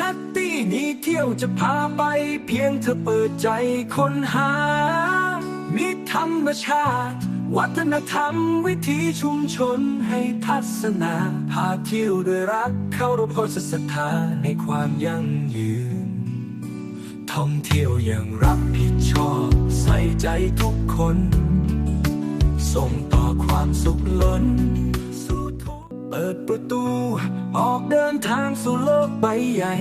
นัตตี้นี้เที่ยวจะพาไป เพียงเธอเปิดใจค้นหามิธรรมชาติ วัฒนธรรมวิถีชุมชนให้ทัศนา พาเที่ยวด้วยรักเข้ารบพสศรัทธาในความยั่งยืน ท่องเที่ยวอย่างรับผิดชอบ ใส่ใจทุกคน ส่งต่อความสุขล้น ปิดประตู ออกเดินทางสู่โลกใบใหญ่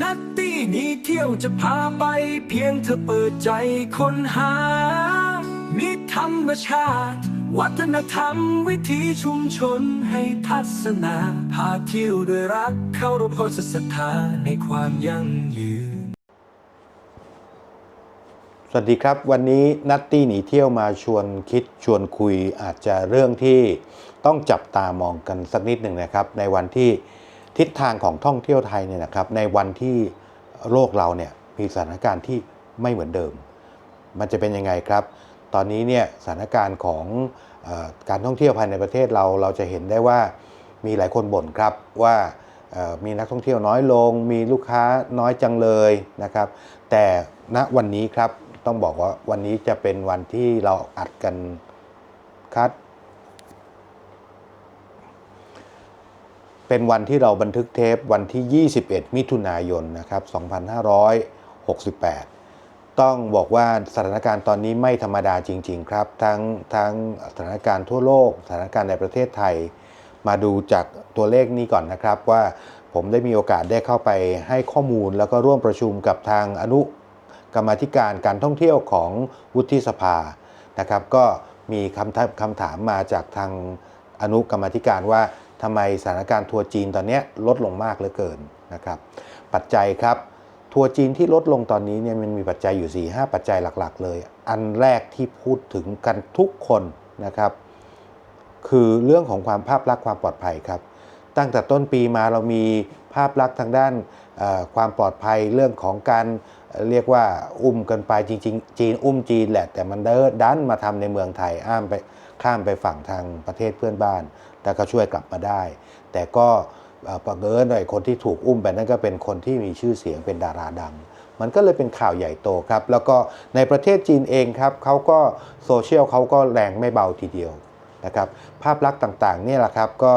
นัตตี้นี้เที่ยวจะพาไป เพียงเธอเปิดใจค้นหามิธรรมชาติ วัฒนธรรมวิถีชุมชนให้ทัศนา พาเที่ยวด้วยรักเข้ารบโพสศรัทธาในความยั่งยืน สวัสดีครับ วันนี้นัตตี้หนีเที่ยวมาชวนคิดชวนคุยอาจจะเรื่องที่ ต้องจับตามองกันสักนิดหนึ่งนะครับ ในวันที่ทิศทางของท่องเที่ยวไทยเนี่ยนะครับ ในวันที่โลกเราเนี่ยมีสถานการณ์ที่ไม่เหมือนเดิม มันจะเป็นยังไงครับ ตอนนี้เนี่ยสถานการณ์ของอการท่องเที่ยวภายในประเทศเราเราจะเห็นได้ว่ามีหลายคนบ่นครับว่ามีนักท่องเที่ยวน้อยลง มีลูกค้าน้อยจังเลยนะครับ แต่ณวันนี้ครับต้องบอกว่าวันนี้จะเป็นวันที่เราอัดกันคัด เป็นวันที่เราบันทึกเทปวันที่ 21 มิถุนายนนะครับ2568 ต้องบอกว่าสถานการณ์ตอนนี้ไม่ธรรมดาจริง ๆ ครับ ทั้งทั้งสถานการณ์ทั่วโลก สถานการณ์ในประเทศไทย มาดูจากตัวเลขนี้ก่อนนะครับว่าผมได้มีโอกาสได้เข้าไปให้ข้อมูลแล้วก็ร่วมประชุมกับทางอนุกรรมธิการการท่องเที่ยวของวุฒิสภานะครับ ก็มีคำถามคำถามมาจากทางอนุกรรมธิการว่า ทำไมสถานการณ์ทัวร์จีนตอนนี้ลดลงมากเหลือเกินนะครับ ปัจจัยครับ ทัวร์จีนที่ลดลงตอนนี้เนี่ยมันมีปัจจัยอยู่ 4-5 ปัจจัยหลักๆ เลย อันแรกที่พูดถึงกันทุกคนนะครับ คือเรื่องของความภาพลักษณ์ความปลอดภัยครับ ตั้งแต่ต้นปีมาเรามีภาพลักษณ์ทางด้านความปลอดภัยเรื่องของการเรียกว่าอุ้มกันไปจริงๆ จีนอุ้มจีนแหละแต่มันเดินดันมาทำในเมืองไทยอ้ามไปข้ามไปฝั่งทางประเทศเพื่อนบ้าน แต่ก็ช่วยกลับมาได้ แต่ก็ประเกินหน่อยคนที่ถูกอุ้มไปนั่นก็เป็นคนที่มีชื่อเสียงเป็นดาราดัง มันก็เลยเป็นข่าวใหญ่โตครับ แล้วก็ในประเทศจีนเองครับเขาก็โซเชียลเขาก็แรงไม่เบาทีเดียวนะครับภาพลักษณ์ต่างๆเนี่ยแหละครับก็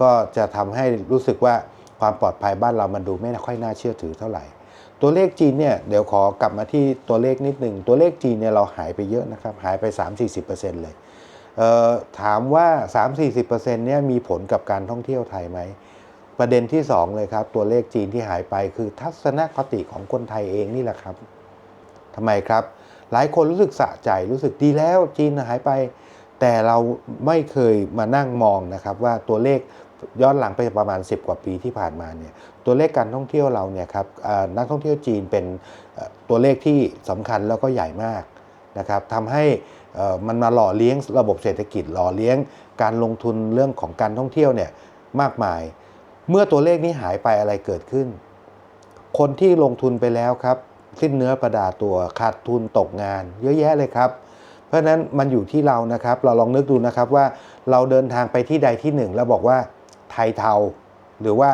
ก็จะทำให้รู้สึกว่าความปลอดภัยบ้านเรามันดูไม่ค่อยน่าเชื่อถือเท่าไหร่ ตัวเลขจีนเนี่ยเดี๋ยวขอกลับมาที่ตัวเลขนิดหนึ่งตัวเลขจีนเนี่ยเราหายไปเยอะนะครับหายไป 3-40%เลยเอ่อ ถามว่า 3-40%เนี่ยมีผลกับการท่องเที่ยวไทยไหม ประเด็นที่ 2 เลยครับ ตัวเลขจีนที่หายไปคือทัศนคติของคนไทยเองนี่แหละครับทำไมครับ หลายคนรู้สึกสะใจรู้สึกดีแล้วจีนหายไป แต่เราไม่เคยมานั่งมองนะครับว่าตัวเลขย้อนหลังไปประมาณ 10 กว่าปีที่ผ่านมาเนี่ยตัวเลขการท่องเที่ยวเราเนี่ยครับนักท่องเที่ยวจีนเป็นตัวเลขที่สำคัญแล้วก็ใหญ่มากนะครับทำให้ มันมาหล่อเลี้ยงระบบเศรษฐกิจหล่อเลี้ยงการลงทุนเรื่องของการท่องเที่ยวเนี่ยมากมาย เมื่อตัวเลขนี้หายไปอะไรเกิดขึ้น คนที่ลงทุนไปแล้วครับ สิ้นเนื้อประดาตัวขาดทุนตกงาน เยอะแยะเลยครับ เพราะฉะนั้นมันอยู่ที่เรานะครับ เราลองนึกดูนะครับว่าเราเดินทางไปที่ใดที่หนึ่ง แล้วบอกว่าไทยเทา หรือว่า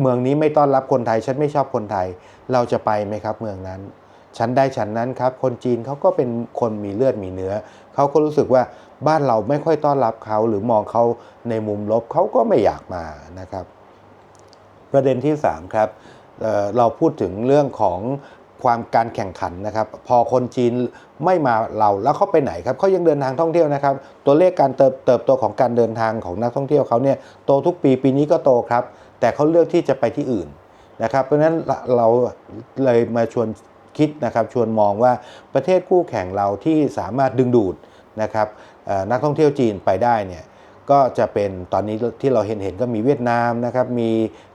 เมืองนี้ไม่ต้อนรับคนไทยฉันไม่ชอบคนไทย เราจะไปไหมครับเมืองนั้น ฉันได้ฉันนั้นครับ คนจีนเขาก็เป็นคนมีเลือดมีเนื้อ เขาก็รู้สึกว่าบ้านเราไม่ค่อยต้อนรับเขาหรือมองเขาในมุมลบเขาก็ไม่อยากมานะครับ ประเด็นที่ 3 ครับเเราพูดถึงเรื่องของความการแข่งขันนะครับ พอคนจีนไม่มาเราแล้วเขาไปไหนครับเขายังเดินทางท่องเที่ยวนะครับ ตัวเลขการเติบเติบโตของการเดินทางของนักท่องเที่ยวเขาเนี่ยโตทุกปีปีนี้ก็โตครับ แต่เขาเลือกที่จะไปที่อื่นนะครับ เพราะฉะนั้นเราเลยมาชวน คิดนะครับชวนมองว่าประเทศคู่แข่งเราที่สามารถดึงดูดนะครับนักท่องเที่ยวจีนไปได้เนี่ยก็จะเป็นตอนนี้ที่เราเห็นเห็นก็มีเวียดนามนะครับมี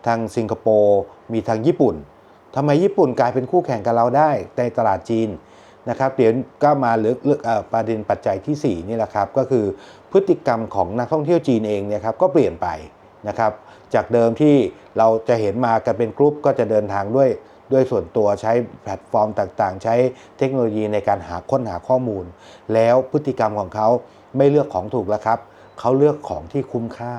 ทางสิงคโปร์มีทางญี่ปุ่นทำไมญี่ปุ่นกลายเป็นคู่แข่งกับเราได้ในตลาดจีนนะครับเดี๋ยวก็มาเลือกลือกประเด็นปัจจัยทีสี่ 4 นี่แหละครับ ก็คือพฤติกรรมของนักท่องเที่ยวจีนเองเนี่ยครับก็เปลี่ยนไปนะครับจากเดิมที่เราจะเห็นมากันเป็นกรุ๊ปก็จะเดินทางด้วย ด้วยส่วนตัวใช้แพลตฟอร์มต่างๆ ใช้เทคโนโลยีในการหาค้นหาข้อมูล แล้วพฤติกรรมของเขาไม่เลือกของถูกแล้วครับ เขาเลือกของที่คุ้มค่า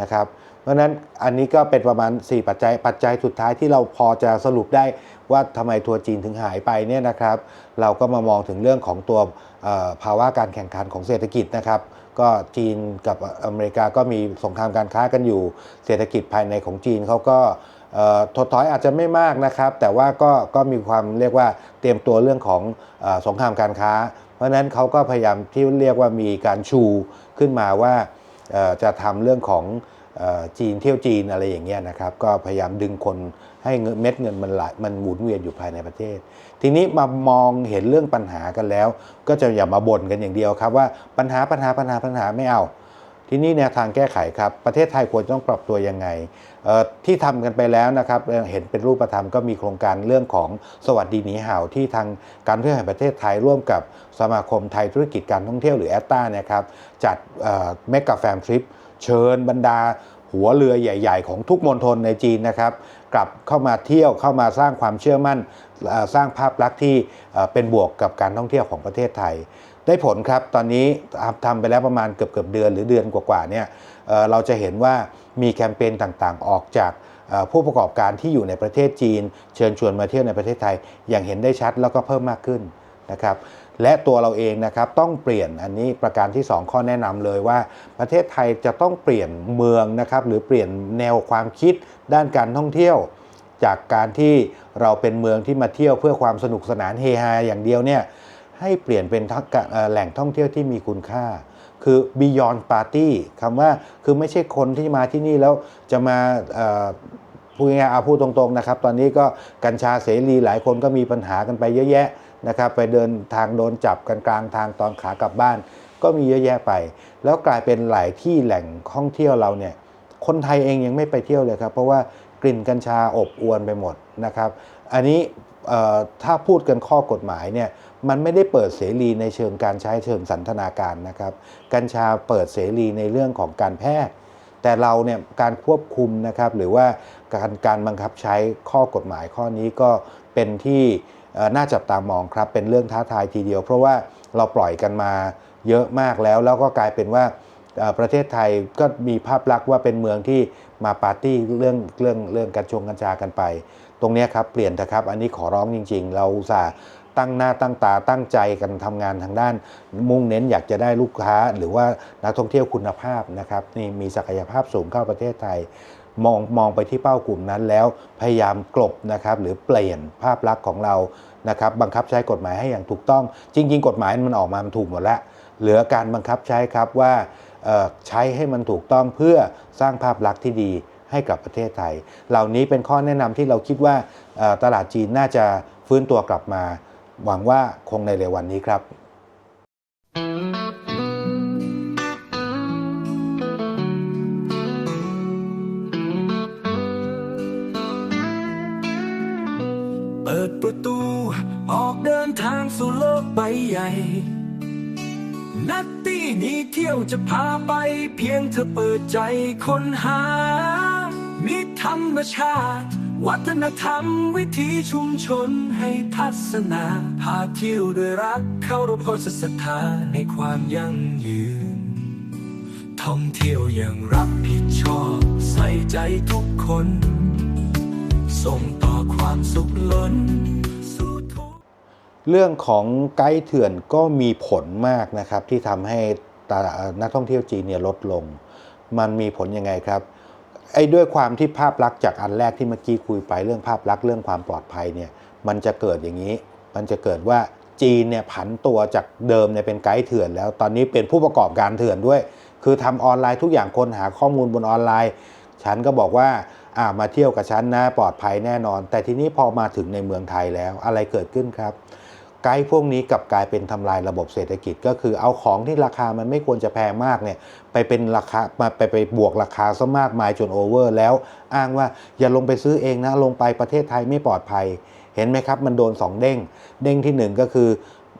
นะครับ เพราะนั้นอันนี้ก็เป็นประมาณ 4 ปัจจัย ปัจจัยสุดท้ายที่เราพอจะสรุปได้ว่าทำไมทัวร์จีนถึงหายไปเนี่ยนะครับ เราก็มามองถึงเรื่องของตัวภาวะการแข่งขันของเศรษฐกิจนะครับ ก็จีนกับอเมริกาก็มีสงครามการค้ากันอยู่ เศรษฐกิจภายในของจีนเขาก็ ถดถอยอาจจะไม่มากนะครับ แต่ว่าก็ก็มีความเรียกว่าเตรียมตัวเรื่องของอสงครามการค้า เพราะฉะนั้นเขาก็พยายามที่เรียกว่ามีการชูขึ้นมาว่าจะทำเรื่องของอจีนเที่ยวจีนอะไรอย่างเงี้ยนะครับก็พยายามดึงคนให้เงินเม็ดเงินมันไหลมันหมุนเวียนอยู่ภายในประเทศ ทีนี้มามองเห็นเรื่องปัญหากันแล้ว ก็จะอย่ามาบ่นกันอย่างเดียวครับว่าปัญหาปัญหาปัญหาปัญหาไม่เอา ทีนี้แนวทางแก้ไขครับ ประเทศไทยควรต้องปรับตัวยังไง ที่ทำกันไปแล้วนะครับเห็นเป็นรูปธรรมก็มีโครงการเรื่องของสวัสดีหนีห่าวที่ทางการท่องเที่ยวแห่งประเทศไทยร่วมกับสมาคมไทยธุรกิจการท่องเที่ยวหรือแอตตานะครับจัดเมกะแฟมทริปเชิญบรรดาหัวเรือใหญ่ ๆ ของทุกมณฑลในจีนนะครับกลับเข้ามาเที่ยวเข้ามาสร้างความเชื่อมั่น สร้างภาพลักษณ์ที่เป็นบวกกับการท่องเที่ยวของประเทศไทย ได้ผลครับตอนนี้ทำไปแล้วประมาณเกือบเกือบเดือนหรือเดือนกว่าๆเนี่ยเเราจะเห็นว่ามีแคมเปญต่างๆ ออกจากผู้ประกอบการที่อยู่ในประเทศจีน เชิญชวนมาเที่ยวในประเทศไทย อย่างเห็นได้ชัดแล้วก็เพิ่มมากขึ้นนะครับและตัวเราเองนะครับต้องเปลี่ยนอันนี้ประการที่ 2 ข้อแนะนำเลยว่า ประเทศไทยจะต้องเปลี่ยนเมืองนะครับหรือเปลี่ยนแนวความคิดด้านการท่องเที่ยว จากการที่เราเป็นเมืองที่มาเที่ยวเพื่อความสนุกสนานเฮฮาอย่างเดียวเนี่ย ให้เปลี่ยนเป็นแหล่งท่องเที่ยวที่มีคุณค่า คือ beyond party คำว่าคือไม่ใช่คนที่มาที่นี่แล้วจะมาพูดง่ายๆเอาพูดตรงๆนะครับ ตอนนี้ก็กัญชาเสรีหลายคนก็มีปัญหากันไปเยอะแยะนะครับไปเดินทางโดนจับกันกลางทางตอนขากลับบ้าน ก็มีเยอะแยะไป แล้วกลายเป็นหลายที่แหล่งท่องเที่ยวเราเนี่ยคนไทยเองยังไม่ไปเที่ยวเลยครับ เพราะว่ากลิ่นกัญชาอบอวนไปหมดนะครับ อันนี้ถ้าพูดกันข้อกฎหมายเนี่ย มันไม่ได้เปิดเสรีในเชิงการใช้เชิงสันทนาการนะครับ กัญชาเปิดเสรีในเรื่องของการแพทย์ แต่เราเนี่ยการควบคุมนะครับหรือว่าการการบังคับใช้ข้อกฎหมายข้อนี้ก็เป็นที่น่าจับตามองครับเป็นเรื่องท้าทายทีเดียว เพราะว่าเราปล่อยกันมาเยอะมากแล้ว แล้วก็กลายเป็นว่าประเทศไทยก็มีภาพลักษณ์ว่าเป็นเมืองที่มาปาร์ตี้เรื่องเรื่องเรื่องกัญชงกัญชากันไป ตรงนี้ครับเปลี่ยนเถอะครับ อันนี้ขอร้องจริง ๆ เราอุตส่าห์ ตั้งหน้าตั้งตาตั้งใจกันทำงานทางด้าน มุ่งเน้นอยากจะได้ลูกค้า หรือว่านักท่องเที่ยวคุณภาพนะครับนี่มีศักยภาพสูงเข้าประเทศไทย มองมองไปที่เป้ากลุ่มนั้นแล้วพยายามกลบนะครับหรือเปลี่ยนภาพลักษณ์ของเรานะครับบังคับใช้กฎหมายให้อย่างถูกต้อง จริง ๆ กฎหมายมันออกมามันถูกหมดแล้วเหลือการบังคับใช้ครับว่าใช้ให้มันถูกต้องเพื่อสร้างภาพลักษณ์ที่ดีให้กับประเทศไทย เหล่านี้เป็นข้อแนะนำที่เราคิดว่าตลาดจีนน่าจะฟื้นตัวกลับมา หวังว่าคงในเร็ววันนี้ครับเปิดประตูออกเดินทางสู่โลกใบใหญ่ นัตตี้นี้เที่ยวจะพาไป เพียงเธอเปิดใจค้นหามิธรรมชาติ วัฒนธรรมวิถีชุมชนให้ทัศนาพาเที่ยวด้วยรักเข้ารบโพสศรัทธาในความยั่งยืน ท่องเที่ยวอย่างรับผิดชอบใส่ใจทุกคน ส่งต่อความสุขล้นเรื่องของไกด์เถื่อนก็มีผลมากนะครับที่ทำให้นักท่องเที่ยวจีนเนี่ยลดลง มันมีผลยังไงครับ ไอ้ด้วยความที่ภาพลักษณ์จากอันแรกที่เมื่อกี้คุยไปเรื่องภาพลักษณ์เรื่องความปลอดภัยเนี่ยมันจะเกิดอย่างนี้ มันจะเกิดว่าจีนเนี่ยผันตัวจากเดิมเนี่ยเป็นไกด์เถื่อน แล้วตอนนี้เป็นผู้ประกอบการเถื่อนด้วย คือทำออนไลน์ทุกอย่างคนหาข้อมูลบนออนไลน์ ฉันก็บอกว่าอ่ามาเที่ยวกับฉันนะปลอดภัยแน่นอน แต่ทีนี้พอมาถึงในเมืองไทยแล้วอะไรเกิดขึ้นครับ ไกด์พวกนี้กับกลายเป็นทำลายระบบเศรษฐกิจ ก็คือเอาของที่ราคามันไม่ควรจะแพงมากเนี่ยไปเป็นราคามาไปไปบวกราคาซะมากมายจนโอเวอร์แล้วอ้างว่าอย่าลงไปซื้อเองนะลงไปประเทศไทยไม่ปลอดภัย เห็นไหมครับ มันโดน 2 เด้ง เด้งที่ 1 ก็คือ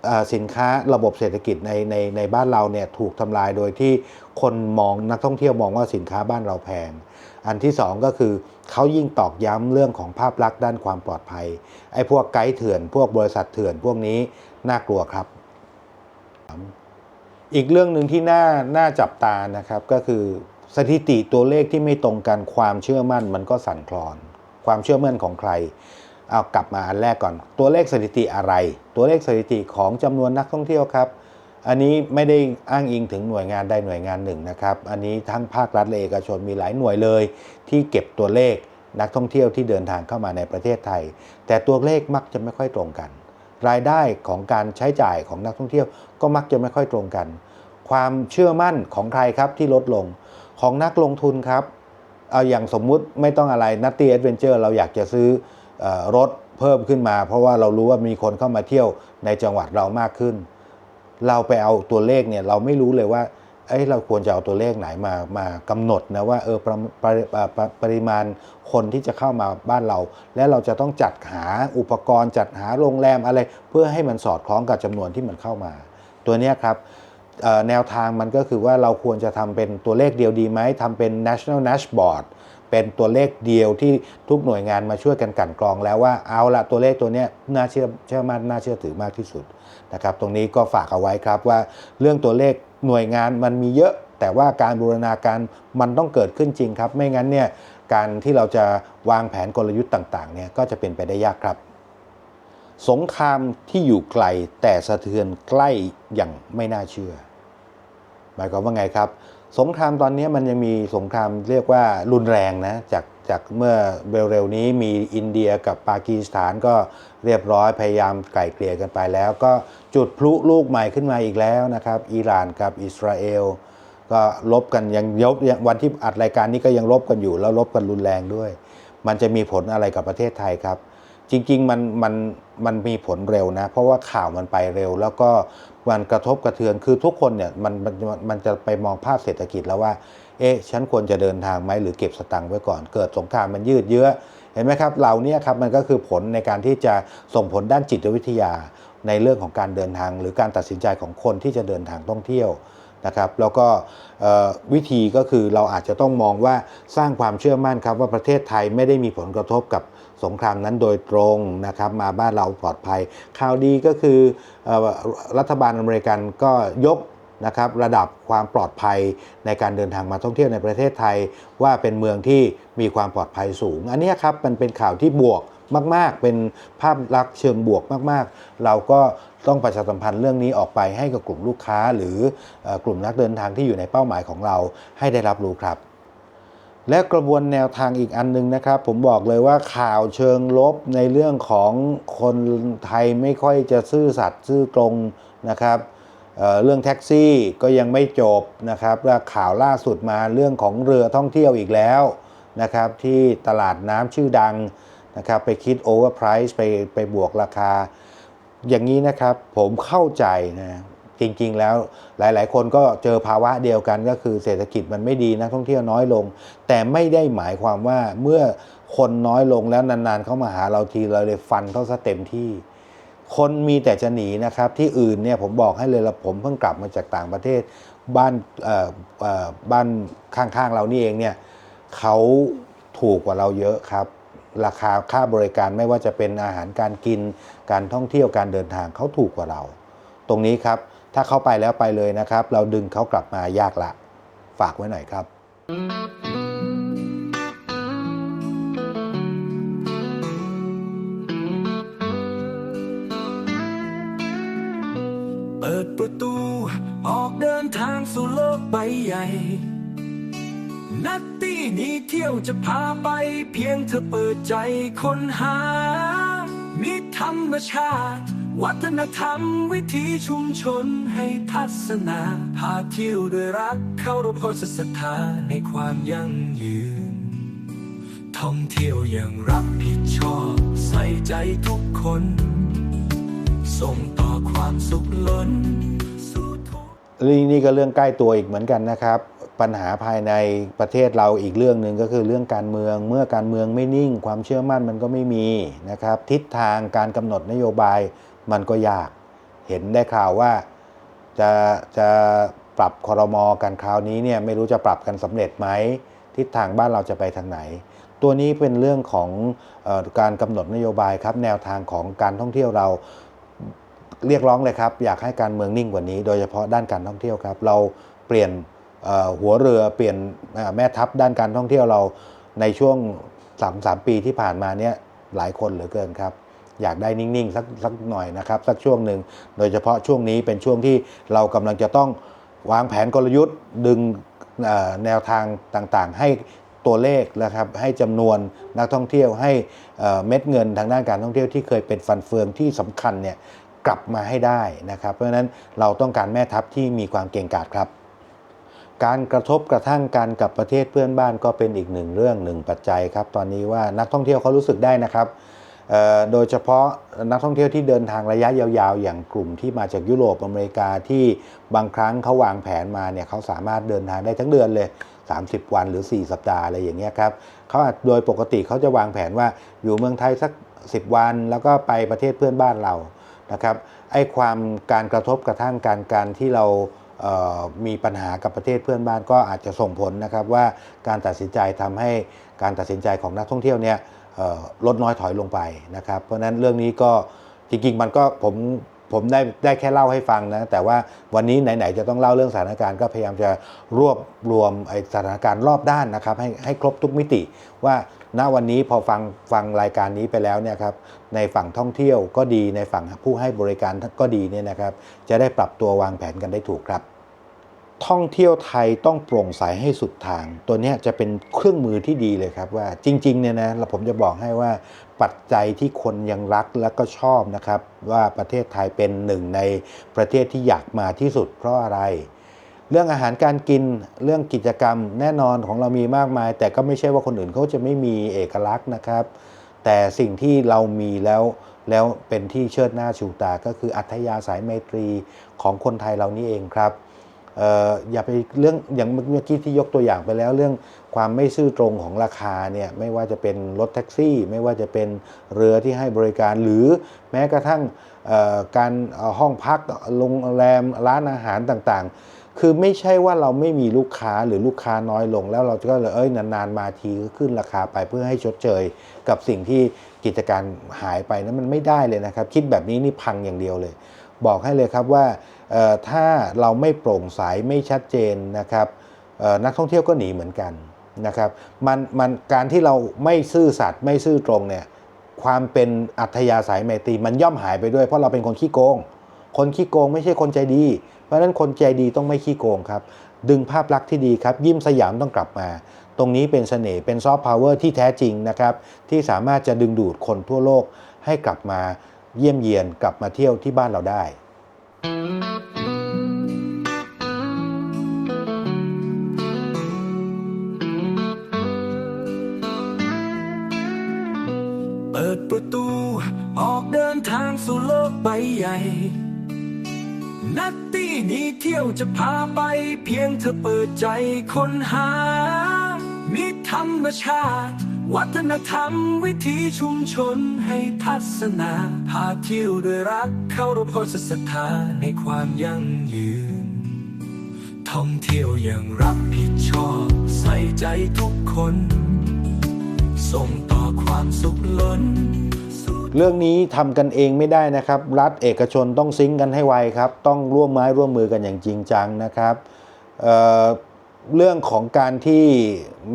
ออสินค้าระบบเศรษฐกิจในในในบ้านเราเนี่ยถูกทำลายโดยที่คนมองนักท่องเที่ยวมองว่าสินค้าบ้านเราแพง อันที่ 2 ก็คือเขายิ่งตอกย้ำเรื่องของภาพลักษณ์ด้านความปลอดภัย ไอ้พวกไกด์เถื่อน พวกบริษัทเถื่อนพวกนี้น่ากลัวครับ อีกเรื่องหนึ่งที่น่าน่าจับตานะครับก็คือสถิติตัวเลขที่ไม่ตรงกันความเชื่อมั่นมันก็สั่นคลอน ความเชื่อมั่นของใครเอากลับมาอันแรกก่อน ตัวเลขสถิติอะไร ตัวเลขสถิติของจำนวนนักท่องเที่ยวครับ อันนี้ไม่ได้อ้างอิงถึงหน่วยงานใดหน่วยงานหนึ่งนะครับ อันนี้ทั้งภาครัฐและเอกชนมีหลายหน่วยเลย ที่เก็บตัวเลขนักท่องเที่ยวที่เดินทางเข้ามาในประเทศไทย แต่ตัวเลขมักจะไม่ค่อยตรงกัน รายได้ของการใช้จ่ายของนักท่องเที่ยวก็มักจะไม่ค่อยตรงกัน ความเชื่อมั่นของใครครับที่ลดลงของนักลงทุนครับ เอาอย่างสมมุติไม่ต้องอะไรนัตตี้แอดเวนเจอร์เราอยากจะซื้อออรถเพิ่มขึ้นมา เพราะว่าเรารู้ว่ามีคนเข้ามาเที่ยวในจังหวัดเรามากขึ้น เราไปเอาตัวเลขเนี่ยเราไม่รู้เลยว่าเอ้ยเราควรจะเอาตัวเลขไหนมามากำหนดนะว่าเออปรปริปปปริมาณคนที่จะเข้ามาบ้านเรา และเราจะต้องจัดหาอุปกรณ์จัดหาโรงแรมอะไร เพื่อให้มันสอดคล้องกับจำนวนที่มันเข้ามา ตัวนี้ครับแนวทางมันก็คือว่าเราควรจะทำเป็นตัวเลขเดียวดีไหมทำเป็น national dashboard เป็นตัวเลขเดียวที่ทุกหน่วยงานมาช่วยกันกันกรองแล้วว่าเอาละตัวเลขตัวนี้น่าเชื่อเชื่อมั่นน่าเชื่อถือมากที่สุด นะครับตรงนี้ก็ฝากเอาไว้ครับว่าเรื่องตัวเลขหน่วยงานมันมีเยอะ แต่ว่าการบูรณาการมันต้องเกิดขึ้นจริงครับ ไม่งั้นเนี่ยการที่เราจะวางแผนกลยุทธ์ต่างๆเนี่ยก็จะเป็นไปได้ยากครับ สงครามที่อยู่ไกลแต่สะเทือนใกล้อย่างไม่น่าเชื่อ หมายความว่าไงครับ สงครามตอนนี้มันยังมีสงครามเรียกว่ารุนแรงนะจากจากเมื่อเร็วๆนี้มีอินเดียกับปากีสถานก็เรียบร้อยพยายามไกล่เกลี่ยกันไปแล้ว ก็จุดพลุลูกใหม่ขึ้นมาอีกแล้วนะครับอิหร่านกับอิสราเอลก็ลบกันยังยบวันที่อัดรายการนี้ก็ยังลบกันอยู่ แล้วลบกันรุนแรงด้วย มันจะมีผลอะไรกับประเทศไทยครับ จริงๆมันมันมันมีผลเร็วนะ เพราะว่าข่าวมันไปเร็ว แล้วก็ มันกระทบกระเทือนคือทุกคนเนี่ยมันมันมันจะไปมองภาพเศรษฐกิจแล้วว่า เอ๊ะฉันควรจะเดินทางไหมหรือเก็บสตังค์ไว้ก่อน เกิดสงครามมันยืดเยื้อเห็นไหมครับเหล่านี้ครับมันก็คือผลในการที่จะส่งผลด้านจิตวิทยาในเรื่องของการเดินทาง หรือการตัดสินใจของคนที่จะเดินทางท่องเที่ยว นะครับแล้วก็วิธีก็คือเราอาจจะต้องมองว่าสร้างความเชื่อมั่นครับว่าประเทศไทยไม่ได้มีผลกระทบกับสงครามนั้นโดยตรงนะครับมาบ้านเราปลอดภัย ข่าวดีก็คืออรัฐบาลอเมริกันก็ยกนะครับระดับความปลอดภัยในการเดินทางมาท่องเที่ยวในประเทศไทย ว่าเป็นเมืองที่มีความปลอดภัยสูง อันนี้ครับมันเป็นข่าวที่บวก มาก ๆ เป็นภาพลักษณ์เชิงบวกมาก ๆ เราก็ต้องประชาสัมพันธ์เรื่องนี้ออกไปให้กับกลุ่มลูกค้า หรือกลุ่มนักเดินทางที่อยู่ในเป้าหมายของเราให้ได้รับรู้ครับและกระบวนแนวทางอีกอันหนึงนะครับ ผมบอกเลยว่าข่าวเชิงลบในเรื่องของคนไทยไม่ค่อยจะซื่อสัตย์ซื่อตรงนะครับเเรื่องแท็กซี่ก็ยังไม่จบนะครับและข่าวล่าสุดมาเรื่องของเรือท่องเที่ยวอีกแล้วนะครับ ที่ตลาดน้ำชื่อดัง นะครับไปคิดโอเวอร์ไพรส์ไปไปบวกราคา อย่างนี้นะครับผมเข้าใจนะจริงๆ แล้วหลายๆ คนก็เจอภาวะเดียวกันก็คือเศรษฐกิจมันไม่ดีนักท่องเที่ยวน้อยลง แต่ไม่ได้หมายความว่าเมื่อคนน้อยลงแล้วนานๆ เข้ามาหาเราทีเราเลยฟันเขาซะเต็มที่ คนมีแต่จะหนีนะครับที่อื่นเนี่ยผมบอกให้เลยละผมเพิ่งกลับมาจากต่างประเทศบ้านบ้านข้างๆเรานี่เองเนี่ยเขาถูกกว่าเราเยอะครับ ราคาค่าบริการไม่ว่าจะเป็นอาหารการกิน การท่องเที่ยวการเดินทางเขาถูกกว่าเรา ตรงนี้ครับถ้าเขาไปแล้วไปเลยนะครับ เราดึงเขากลับมายากละ ฝากไว้หน่อยครับ เปิดประตู นี้เที่ยวจะพาไปเพียงเธอเปิดใจค้นหามิธรรมชาติ วัฒนธรรมวิถีชุมชนให้ทัศนา พาเที่ยวด้วยรักเข้ารบพสศรัทธาในความยั่งยืน ท่องเที่ยวอย่างรับผิดชอบ ใส่ใจทุกคน ส่งต่อความสุขล้นสู่นี้ก็เรื่องใกล้ตัวอีกเหมือนกันนะครับ ปัญหาภายในประเทศเราอีกเรื่องหนึ่งก็คือเรื่องการเมือง เมื่อการเมืองไม่นิ่ง ความเชื่อมั่นมันก็ไม่มีนะครับ ทิศทางการกำหนดนโยบายมันก็ยาก เห็นได้ข่าวว่าจะจะปรับคอรมอกันคราวนี้เนี่ยไม่รู้จะปรับกันสำเร็จไหมทิศทางบ้านเราจะไปทางไหน ตัวนี้เป็นเรื่องของออการกำหนดนโยบายครับ แนวทางของการท่องเที่ยวเราเรียกร้องเลยครับ อยากให้การเมืองนิ่งกว่านี้ โดยเฉพาะด้านการท่องเที่ยวครับ เราเปลี่ยน หัวเรือเปลี่ยนแม่ทัพด้านการท่องเที่ยวเราในช่วงสามสามปีที่ผ่านมาเนี่ยหลายคนเหลือเกินครับ อยากได้นิ่งๆสักสักหน่อยนะครับสักช่วงหนึ่งโดยเฉพาะช่วงนี้เป็นช่วงที่เรากำลังจะต้องวางแผนกลยุทธ์ดึงแนวทางต่างๆ ให้ตัวเลขนะครับให้จำนวนนักท่องเที่ยวให้เม็ดเงินทางด้านการท่องเที่ยวที่เคยเป็นฟันเฟืองที่สำคัญเนี่ยกลับมาให้ได้นะครับ เพราะฉะนั้นเราต้องการแม่ทัพที่มีความเก่งกาจครับ การกระทบกระทั่งกันกับประเทศเพื่อนบ้านก็เป็นอีกหนึ่งเรื่องหนึ่งปัจจัยครับ ตอนนี้ว่านักท่องเที่ยวเขารู้สึกได้นะครับโดยเฉพาะนักท่องเที่ยวที่เดินทางระยะยาวๆ อย่างกลุ่มที่มาจากยุโรปอเมริกาที่บางครั้งเขาวางแผนมาเนี่ยเขาสามารถเดินทางได้ทั้งเดือนเลย 30 วันหรือ 4 สัปดาห์อะไรอย่างเงี้ยครับเขาโดยปกติเขาจะวางแผนว่าอยู่เมืองไทยสัก 10 วัน แล้วก็ไปประเทศเพื่อนบ้านเรานะครับไอ้ความการกระทบกระทั่งการการที่เรา มีปัญหากับประเทศเพื่อนบ้านก็อาจจะส่งผลนะครับว่าการตัดสินใจทำให้การตัดสินใจของนักท่องเที่ยวเนี่ยลดน้อยถอยลงไปนะครับเพราะฉะนั้นเรื่องนี้ก็จริงๆมันก็ผมผมได้ได้แค่เล่าให้ฟังนะแต่ว่าวันนี้ไหนๆจะต้องเล่าเรื่องสถานการณ์ก็พยายามจะรวบรวมไอสถานการณ์รอบด้านนะครับให้ให้ครบทุกมิติ ว่าณวันนี้พอฟังฟังรายการนี้ไปแล้วเนี่ยครับในฝั่งท่องเที่ยวก็ดีในฝั่งผู้ให้บริการก็ดีเนี่ยนะครับ จะได้ปรับตัววางแผนกันได้ถูกครับ ท่องเที่ยวไทยต้องโปร่งใสให้สุดทาง ตัวนี้จะเป็นเครื่องมือที่ดีเลยครับว่าจริงๆเนี่ยนะเราผมจะบอกให้ว่าปัจจัยที่คนยังรักและก็ชอบนะครับ ว่าประเทศไทยเป็นหนึ่งในประเทศที่อยากมาที่สุดเพราะอะไร เรื่องอาหารการกินเรื่องกิจกรรมแน่นอนของเรามีมากมาย แต่ก็ไม่ใช่ว่าคนอื่นเขาจะไม่มีเอกลักษณ์นะครับ แต่สิ่งที่เรามีแล้วแล้วเป็นที่เชิดหน้าชูตาก็คืออัธยาศัยไมตรีของคนไทยเรานี่เองครับ อออย่าไปเรื่องอย่างเมื่อกี้ที่ยกตัวอย่างไปแล้วเรื่องความไม่ซื่อตรงของราคาเนี่ยไม่ว่าจะเป็นรถแท็กซี่ ไม่ว่าจะเป็นเรือที่ให้บริการ หรือแม้กระทั่งการห้องพักโรงแรมร้านอาหารต่างๆ คือไม่ใช่ว่าเราไม่มีลูกค้าหรือลูกค้าน้อยลง แล้วเราก็เลยเอ้ยนานๆมาทีก็ขึ้นราคาไปเพื่อให้ชดเชยกับสิ่งที่กิจการหายไปนั้นมันไม่ได้เลยนะครับ คิดแบบนี้นี่พังอย่างเดียวเลย บอกให้เลยครับว่า ถ้าเราไม่โปร่งใสไม่ชัดเจนนะครับนักท่องเที่ยวก็หนีเหมือนกันนะครับมันมันการที่เราไม่ซื่อสัตย์ไม่ซื่อตรงเนี่ยความเป็นอัธยาศัยไมตรีมันย่อมหายไปด้วย เพราะเราเป็นคนขี้โกง คนขี้โกงไม่ใช่คนใจดี เพราะฉะนั้นคนใจดีต้องไม่ขี้โกงครับ ดึงภาพลักษณ์ที่ดีครับ ยิ้มสยามต้องกลับมา ตรงนี้เป็นเสน่ห์เป็นซอฟต์พาวเวอร์ที่แท้จริงนะครับ ที่สามารถจะดึงดูดคนทั่วโลกให้กลับมาเยี่ยมเยียนกลับมาเที่ยวที่บ้านเราได้ เปิดประตูออกเดินทางสู่โลกใบใหญ่ นัตตี้นี้เที่ยวจะพาไปเพียงเธอเปิดใจค้นหามิธรรมชาติ วัฒนธรรมวิถีชุมชนให้ทัศนาพาเที่ยวด้วยรักเข้ารบโพสศรัทธาในความยั่งยืน ท่องเที่ยวอย่างรับผิดชอบใส่ใจทุกคน ส่งต่อความสุขล้น เรื่องนี้ทำกันเองไม่ได้นะครับ รัฐเอกชนต้องซิงค์กันให้ไวครับ ต้องร่วมไม้ร่วมมือกันอย่างจริงจังนะครับ เรื่องของการที่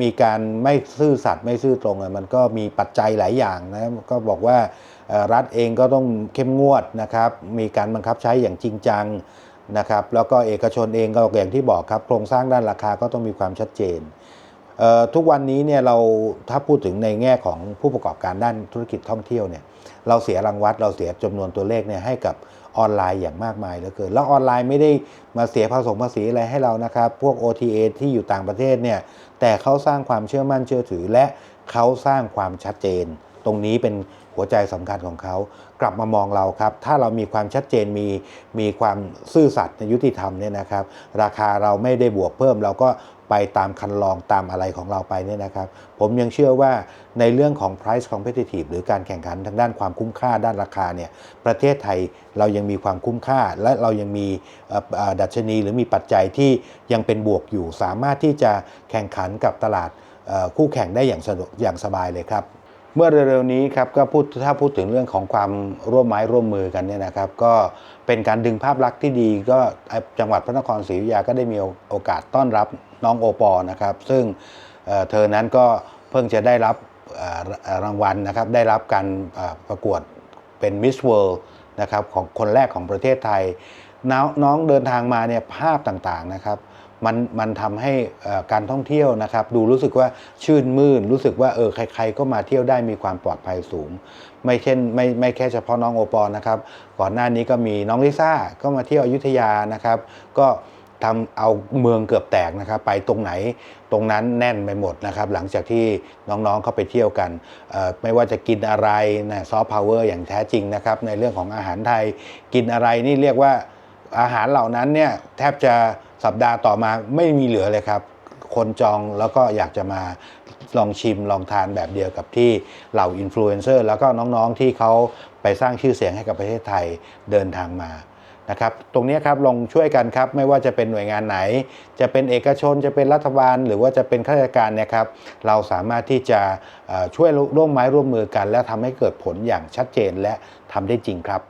มีการไม่ซื่อสัตย์ไม่ซื่อตรงมันก็มีปัจจัยหลายอย่างนะก็บอกว่ารัฐเองก็ต้องเข้มงวดนะครับ มีการบังคับใช้อย่างจริงจังนะครับ แล้วก็เอกชนเองก็อย่างที่บอกครับ โครงสร้างด้านราคาก็ต้องมีความชัดเจนเทุกวันนี้เนี่ยเราถ้าพูดถึงในแง่ของผู้ประกอบการด้านธุรกิจท่องเที่ยวเนี่ยเราเสียรางวัลเราเสียจำนวนตัวเลขเนี่ยให้กับ ออนไลน์อย่างมากมายเหลือเกิน แล้วออนไลน์ไม่ได้มาเสียภาษีภาษีอะไรให้เรานะครับ พวก OTA ที่อยู่ต่างประเทศเนี่ย แต่เขาสร้างความเชื่อมั่นเชื่อถือและเขาสร้างความชัดเจน ตรงนี้เป็น หัวใจสำคัญของเขา กลับมามองเราครับ ถ้าเรามีความชัดเจนมีมีความซื่อสัตย์ในยุติธรรมเนี่ยนะครับ ราคาเราไม่ได้บวกเพิ่มเราก็ไปตามคันลองตามอะไรของเราไปเนี่ยนะครับ ผมยังเชื่อว่าในเรื่องของ price competitive หรือการแข่งขันทางด้านความคุ้มค่าด้านราคาเนี่ยประเทศไทยเรายังมีความคุ้มค่า และเรายังมีดัชนีหรือมีปัจจัยที่ยังเป็นบวกอยู่ สามารถที่จะแข่งขันกับตลาดคู่แข่งได้อย่างสะดวกอย่างสบายเลยครับ เมื่อเร็วๆนี้ครับก็พูดถ้าพูดถึงเรื่องของความร่วมไม้ร่วมมือกันเนี่ยนะครับ ก็เป็นการดึงภาพลักษณ์ที่ดีก็จังหวัดพระนครศรีอยุธยาก็ได้มีโอกาสต้อนรับน้องโอปอนะครับ ซึ่งเอ่อเธอนั้นก็เพิ่งจะได้รับรางวัลนะครับ ได้รับการประกวดเป็นมิสเวิลด์นะครับของคนแรกของประเทศไทย น้องเดินทางมาเนี่ยภาพต่างๆนะครับ มันมันทำให้การท่องเที่ยวนะครับดูรู้สึกว่าชื่นมื่น รู้สึกว่าเออใคร ๆ ก็มาเที่ยวได้มีความปลอดภัยสูง ไม่เช่นไม่ไม่แค่เฉพาะน้องโอปอลนะครับ ก่อนหน้านี้ก็มีน้องลิซ่าก็มาเที่ยวอยุธยานะครับ ก็ทำเอาเมืองเกือบแตกนะครับ ไปตรงไหนตรงนั้นแน่นไปหมดนะครับ หลังจากที่น้องๆเข้าไปเที่ยวกัน ไม่ว่าจะกินอะไรนะซอฟต์พาวเวอร์อย่างแท้จริงนะครับ ในเรื่องของอาหารไทยกินอะไรนี่เรียกว่าอาหารเหล่านั้นเนี่ยแทบจะ สัปดาห์ต่อมาไม่มีเหลือเลยครับ คนจองแล้วก็อยากจะมาลองชิมลองทานแบบเดียวกับที่เหล่าอินฟลูเอนเซอร์แล้วก็น้องๆที่เขาไปสร้างชื่อเสียงให้กับประเทศไทยเดินทางมานะครับตรงนี้ครับลองช่วยกันครับไม่ว่าจะเป็นหน่วยงานไหน จะเป็นเอกชนจะเป็นรัฐบาล หรือว่าจะเป็นข้าราชการเนี่ยครับเราสามารถที่จะช่วยร่วมไม้ร่วมมือกัน และทำให้เกิดผลอย่างชัดเจนและทำได้จริงครับ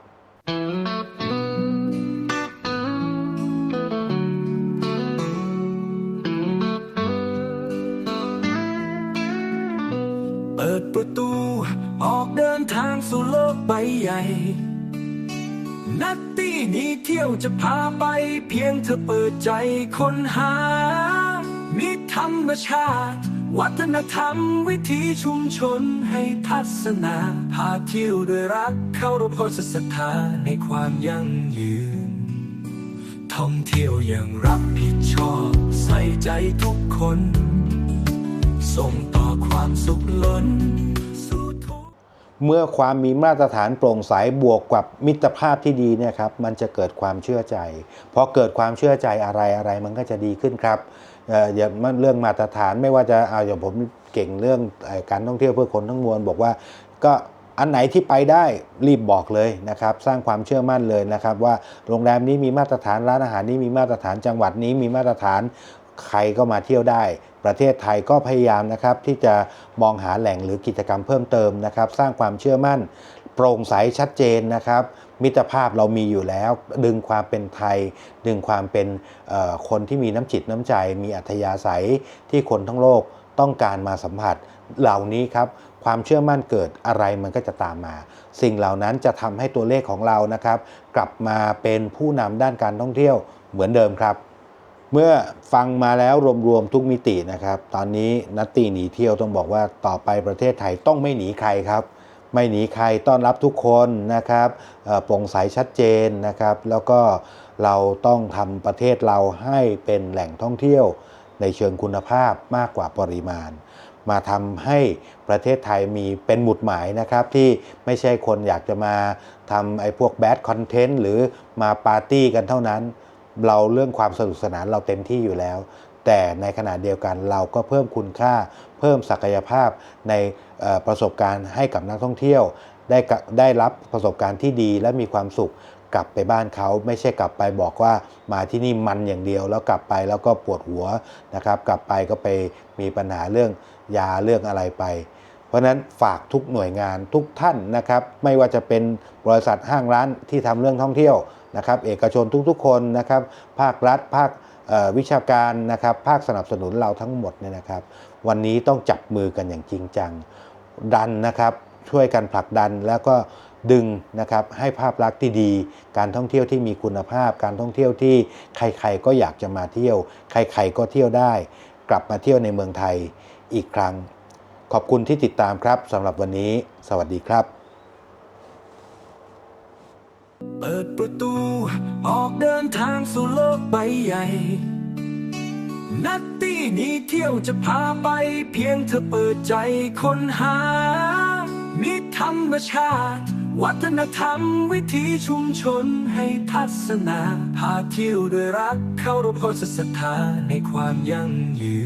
นัตตี้นี้เที่ยวจะพาไปเพียงเธอเปิดใจค้นหามิธรรมชาติ วัฒนธรรมวิถีชุมชนให้ทัศนาพาเที่ยวด้วยรักเข้ารบพสศรัทธาในความยั่งยืน ท่องเที่ยวอย่างรับผิดชอบใส่ใจทุกคน ส่งต่อความสุขล้น เมื่อความมีมาตรฐานโปร่งใสบวกกับมิตรภาพที่ดีเนี่ยครับมันจะเกิดความเชื่อใจพอเกิดความเชื่อใจอะไรอะไรมันก็จะดีขึ้นครับเอ่ออย่าเรื่องมาตรฐานไม่ว่าจะเอาอย่างผมเก่งเรื่องการท่องเที่ยวเพื่อคนทั้งมวลบอกว่าก็อันไหนที่ไปได้รีบบอกเลยนะครับ สร้างความเชื่อมั่นเลยนะครับ ว่าโรงแรมนี้มีมาตรฐานร้านอาหารนี้มีมาตรฐานจังหวัดนี้มีมาตรฐาน ใครก็มาเที่ยวได้ ประเทศไทยก็พยายามนะครับที่จะมองหาแหล่งหรือกิจกรรมเพิ่มเติมนะครับ สร้างความเชื่อมั่น โปร่งใสชัดเจนนะครับ มิตรภาพเรามีอยู่แล้ว ดึงความเป็นไทย ดึงความเป็นคนที่มีน้ำจิตน้ำใจ มีอัธยาศัยที่คนทั้งโลกต้องการมาสัมผัสเหล่านี้ครับความเชื่อมั่นเกิดอะไรมันก็จะตามมา สิ่งเหล่านั้นจะทำให้ตัวเลขของเรานะครับ กลับมาเป็นผู้นำด้านการท่องเที่ยวเหมือนเดิมครับ เมื่อฟังมาแล้วรวมๆทุกมิตินะครับ ตอนนี้นัตตีหนีเที่ยวต้องบอกว่าต่อไปประเทศไทยต้องไม่หนีใครครับ ไม่หนีใครต้อนรับทุกคนนะครับโปร่งใสชัดเจนนะครับ แล้วก็เราต้องทำประเทศเราให้เป็นแหล่งท่องเที่ยวในเชิงคุณภาพมากกว่าปริมาณ มาทำให้ประเทศไทยมีเป็นหมุดหมายนะครับ ที่ไม่ใช่คนอยากจะมาทำไอ้พวกแบดคอนเทนต์หรือมาปาร์ตี้กันเท่านั้น เราเรื่องความสนุกสนานเราเต็มที่อยู่แล้ว แต่ในขณะเดียวกันเราก็เพิ่มคุณค่า เพิ่มศักยภาพในประสบการณ์ให้กับนักท่องเที่ยว ได้ได้รับประสบการณ์ที่ดีและมีความสุขกลับไปบ้านเขาไม่ใช่กลับไปบอกว่ามาที่นี่มันอย่างเดียว แล้วกลับไปแล้วก็ปวดหัวนะครับ กลับไปก็ไปมีปัญหาเรื่องยาเรื่องอะไรไป เพราะนั้นฝากทุกหน่วยงานทุกท่านนะครับ ไม่ว่าจะเป็นบริษัทห้างร้านที่ทำเรื่องท่องเที่ยว นะครับเอกชนทุกๆคนนะครับภาครัฐภาควิชาการนะครับภาคสนับสนุนเราทั้งหมดเนี่ยนะครับ วันนี้ต้องจับมือกันอย่างจริงจังดันนะครับช่วยกันผลักดันแล้วก็ดึงนะครับให้ภาพลักษณ์ที่ดี การท่องเที่ยวที่มีคุณภาพ การท่องเที่ยวที่ใครๆก็อยากจะมาเที่ยว ใครๆก็เที่ยวได้ กลับมาเที่ยวในเมืองไทยอีกครั้ง ขอบคุณที่ติดตามครับสำหรับวันนี้ สวัสดีครับ เปิดประตูออกเดินทางสู่โลกใบใหญ่ นัตตี้นี้เที่ยวจะพาไป เพียงเธอเปิดใจค้นหามิธรรมชาติ วัฒนธรรมวิถีชุมชนให้ทัศนา พาเที่ยวด้วยรัก เข้ารบโพสศรัทธาในความยั่งยืน